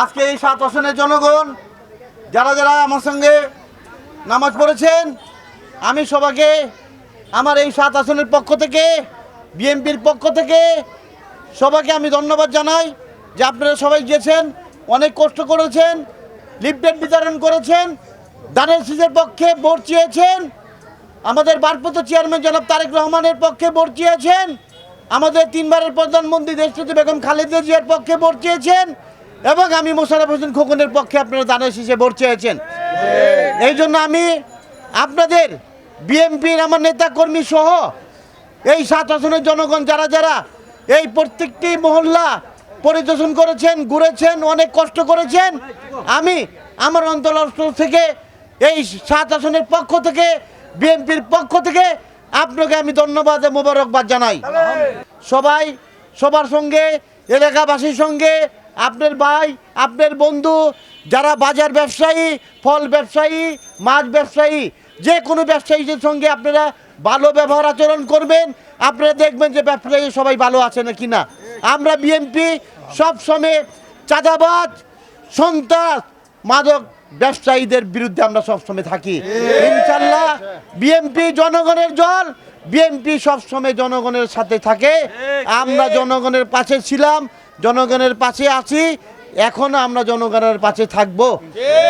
আজকে এই সাত আসনের জনগণ, যারা যারা আমার সঙ্গে নামাজ পড়েছেন, আমি সবাইকে আমার এই সাত আসনের পক্ষ থেকে, বিএনপির পক্ষ থেকে সবাইকে আমি ধন্যবাদ জানাই যে আপনারা সবাই গিয়েছেন, অনেক কষ্ট করেছেন, লিফলেট বিতরণ করেছেন দানের শীষের পক্ষে ভোট চেয়েছেন, আমাদের ভারপ্রাপ্ত চেয়ারম্যান জনাব তারেক রহমানের পক্ষে ভোট চেয়েছেন, আমাদের তিনবারের প্রধানমন্ত্রী দেশপ্রতি বেগম খালেদা জিয়ার পক্ষে ভোট চেয়েছেন এবং আমি মোশারফ হোসেন খোকনের পক্ষে আপনারা দানের শীষে ভোট চেয়েছেন। এই জন্য আমি আপনাদের বিএনপির আমার নেতা কর্মী সহ এই সাত আসনের জনগণ যারা যারা এই প্রত্যেকটি মহল্লা পরিদর্শন করেছেন ঘুরেছেন অনেক কষ্ট করেছেন আমি আমার অন্তর থেকে এই সাত আসনের পক্ষ থেকে বিএনপির পক্ষ থেকে আপনাকে আমি ধন্যবাদ মোবারকবাদ জানাই। সবাই সবার সঙ্গে এলাকাবাসীর সঙ্গে আপনার ভাই, আপনার বন্ধু, যারা বাজার ব্যবসায়ী, ফল ব্যবসায়ী, মাছ ব্যবসায়ী, যে কোনো ব্যবসায়ীদের সঙ্গে আপনারা ভালো ব্যবহার আচরণ করবেন। আপনারা দেখবেন যে ব্যবসায়ী সবাই ভালো আছে না। কিনা আমরা বিএনপি সবসময় চাঁদাবাজ, সন্ত্রাস, মাদক ব্যবসায়ীদের বিরুদ্ধে আমরা সবসময় থাকি। ইনশাল্লাহ বিএনপি জনগণের জল বিএনপি সবসময় জনগণের সাথে থাকে। আমরা জনগণের পাশে ছিলাম জনগণের পাশে আছি এখনও আমরা জনগণের পাশে থাকব।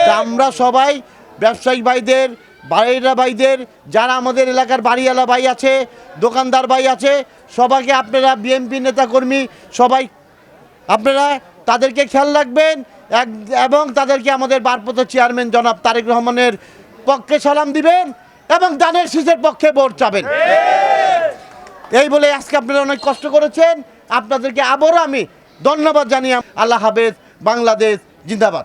তা আমরা সবাই ব্যবসায়িক ভাইদের বাড়িরা ভাইদের যারা আমাদের এলাকার বাড়িওয়ালা ভাই আছে দোকানদার ভাই আছে সবাইকে আপনারা বিএনপি নেতাকর্মী সবাই আপনারা তাদেরকে খেয়াল রাখবেন এক- এবং তাদেরকে আমাদের বারপত চেয়ারম্যান জনাব তারেক রহমানের পক্ষে সালাম দিবেন এবং দানের শীষের পক্ষে ভোট চাবেন। এই বলে আজকে আপনারা অনেক কষ্ট করেছেন। আপনাদেরকে আবারও আমি ধন্যবাদ জানিয়ে আল্লাহ হাফেজ বাংলাদেশ জিন্দাবাদ।